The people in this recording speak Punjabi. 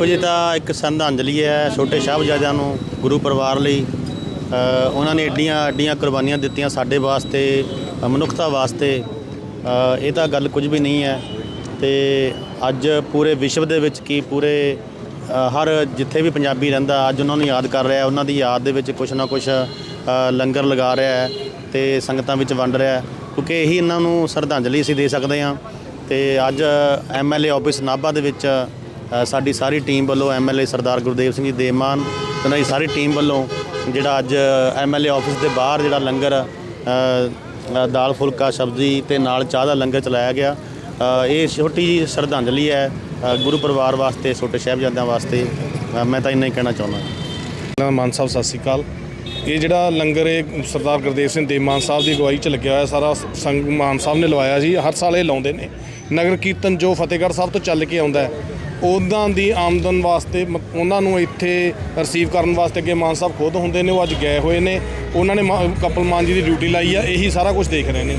ਦੇਖੋ ਜੀ ਤਾਂ ਇੱਕ ਸ਼ਰਧਾਂਜਲੀ ਹੈ ਛੋਟੇ ਸਾਹਿਬਜ਼ਾਦਿਆਂ ਨੂੰ, ਗੁਰੂ ਪਰਿਵਾਰ ਲਈ। ਉਹਨਾਂ ਨੇ ਏਡੀਆਂ ਏਡੀਆਂ ਕੁਰਬਾਨੀਆਂ ਦਿੱਤੀਆਂ ਸਾਡੇ ਵਾਸਤੇ ਮਨੁੱਖਤਾ ਵਾਸਤੇ। ਇਹ ਤਾਂ ਗੱਲ ਕੁਝ ਵੀ ਨਹੀਂ ਹੈ। ਤੇ ਅੱਜ ਪੂਰੇ ਵਿਸ਼ਵ ਦੇ ਵਿੱਚ ਕੀ ਪੂਰੇ ਹਰ ਜਿੱਥੇ ਵੀ ਪੰਜਾਬੀ ਰਹਿੰਦਾ, ਅੱਜ ਉਹਨਾਂ ਨੂੰ ਯਾਦ ਕਰ ਰਿਹਾ, ਉਹਨਾਂ ਦੀ ਯਾਦ ਦੇ ਵਿੱਚ ਕੁਛ ਨਾ ਕੁਛ ਲੰਗਰ ਲਗਾ ਰਿਹਾ ਹੈ ਤੇ ਸੰਗਤਾਂ ਵਿੱਚ ਵੰਡ ਰਿਹਾ ਹੈ। ਕਿਉਂਕਿ ਇਹੀ ਇਹਨਾਂ ਨੂੰ ਸ਼ਰਧਾਂਜਲੀ ਅਸੀਂ ਦੇ ਸਕਦੇ ਹਾਂ। ਤੇ ਅੱਜ ਐਮਐਲਏ ਆਫਿਸ ਨਾਭਾ ਦੇ ਵਿੱਚ ਸਾਡੀ ਸਾਰੀ ਟੀਮ ਵੱਲੋਂ ਐਮਐਲਏ ਸਰਦਾਰ ਗੁਰਦੇਵ ਸਿੰਘ ਜੀ ਦੇਮਾਨ ਤੇ ਉਹਨਾਂ ਦੀ ਸਾਰੀ ਟੀਮ ਵੱਲੋਂ ਜਿਹੜਾ ਅੱਜ ਐਮਐਲਏ ਆਫਿਸ ਦੇ ਬਾਹਰ ਜਿਹੜਾ ਲੰਗਰ ਦਾਲ ਫੁਲਕਾ, ਸਬਜ਼ੀ ਤੇ ਨਾਲ ਚਾਹ ਦਾ ਲੰਗਰ ਚਲਾਇਆ ਗਿਆ। ਇਹ ਛੋਟੀ ਜਿਹੀ ਸ਼ਰਧਾਂਜਲੀ ਹੈ ਗੁਰੂ ਪਰਿਵਾਰ ਵਾਸਤੇ, ਛੋਟੇ ਸਾਹਿਬਜ਼ਾਦਿਆਂ ਵਾਸਤੇ। ਮੈਂ ਤਾਂ ਇੰਨਾ ਹੀ ਕਹਿਣਾ ਚਾਹੁੰਦਾ। ਮਾਨ ਸਾਹਿਬ, ਸਤਿ ਸ਼੍ਰੀ ਅਕਾਲ। ਇਹ ਜਿਹੜਾ ਲੰਗਰ ਇਹ ਸਰਦਾਰ ਗੁਰਦੇਵ ਸਿੰਘ ਦੇਮਾਨ ਸਾਹਿਬ ਦੀ ਅਗਵਾਈ ਚ ਲੱਗਿਆ ਹੋਇਆ, ਸਾਰਾ ਸੰਗ ਮਾਨ ਸਾਹਿਬ ਨੇ ਲਵਾਇਆ ਜੀ ਹਰ ਸਾਲ ਇਹ ਲਾਉਂਦੇ ਨੇ। ਨਗਰ ਕੀਰਤਨ ਜੋ ਫਤਿਹਗੜ੍ਹ ਸਾਹਿਬ ਤੋਂ ਚੱਲ ਕੇ ਆਉਂਦਾ ਹੈ ਉਹਨਾਂ ਦੀ ਆਮਦਨ ਵਾਸਤੇ ਮ- ਉਹਨਾਂ ਨੂੰ ਇੱਥੇ ਰਿਸੀਵ ਕਰਨ ਵਾਸਤੇ ਅੱਗੇ ਮਾਨ ਸਾਹਿਬ ਖੁਦ ਹੁੰਦੇ ਨੇ, ਉਹ ਅੱਜ ਗਏ ਹੋਏ ਨੇ। ਉਹਨਾਂ ਨੇ ਮਾ- ਕਪਲ ਮਾਨ ਜੀ ਦੀ ਡਿਊਟੀ ਲਾਈ ਆ, ਇਹੀ ਸਾਰਾ ਕੁਝ ਦੇਖ ਰਹੇ ਨੇ।